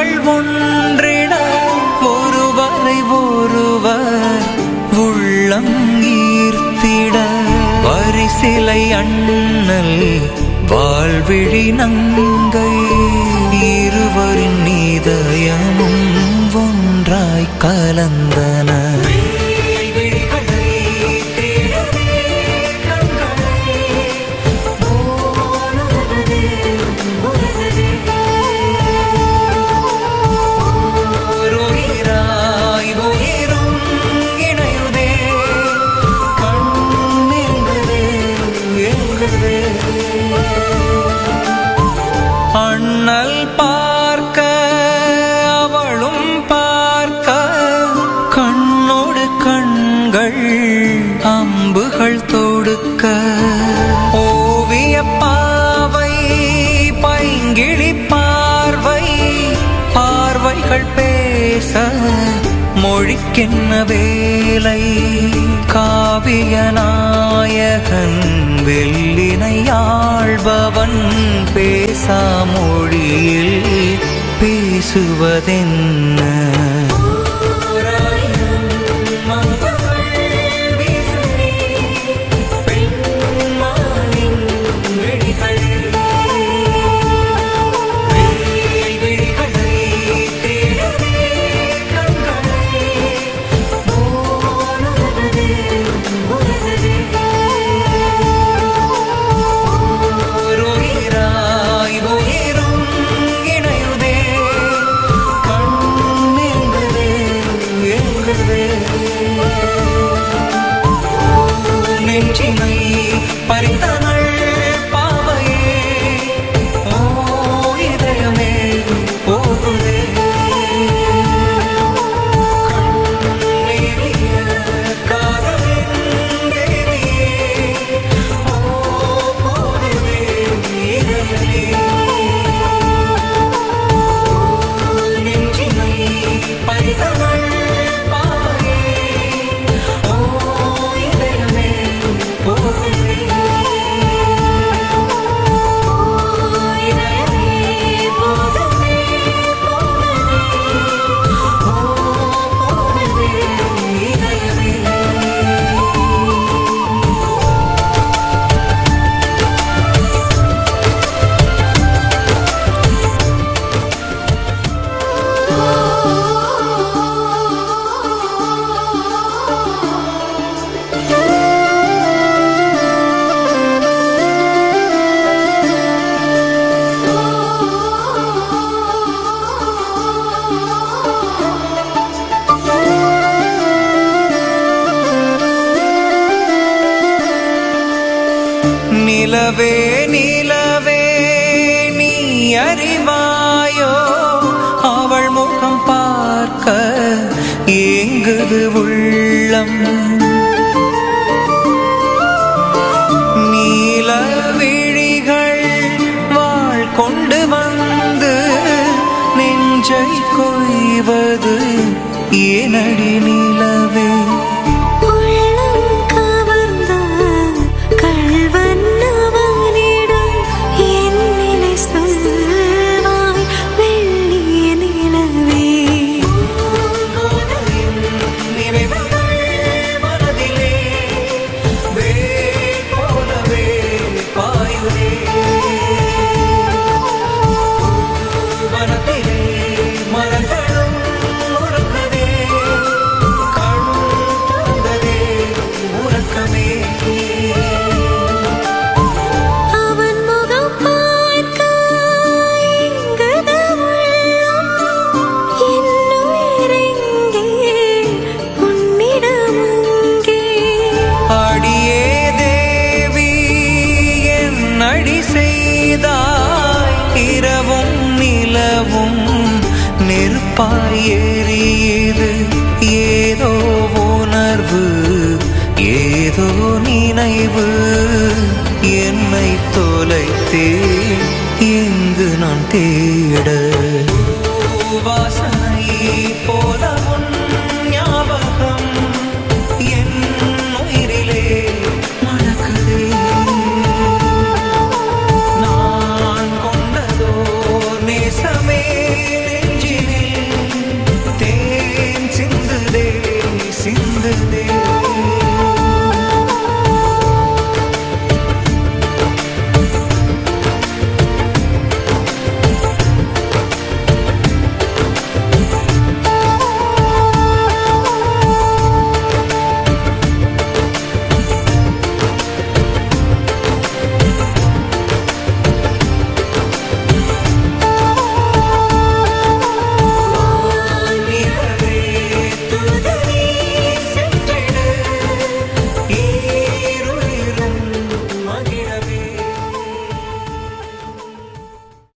சொல்லாது ஒன்றிட ஒருவரை ஒருவர் உள்ளம் ஈர்த்திட. வரிசிலை அண்ணல் வாழ்விழி நங்கை. இருவரின் நீதயமும் ஒன்றாய் கலந்தன கண்கள் அம்புகள் தொடுக்க. ஓவிய பாவை பைங்கிழி பார்வை பார்வைகள் பேச மொழிக்கின்ன வேலை? காவிய நாயகன் வெள்ளினை ஆள்பவன் பேசா மொழியில் பேசுவதென்ன? நிலவே நிலவே நீ அறிவாயோ? அவள் முகம் பார்க்க ஏங்குது உள்ளம். நீல விழிகள் வாழ் கொண்டு வந்து நெஞ்சை கொய்வது. ஏனடி நிலவே நெருப்பாய் எரியுது ஏதோ உணர்வு ஏதோ நினைவு. என்னை தொலைத்தே எங்கு நான் தேட. வாசனை போல Sunday.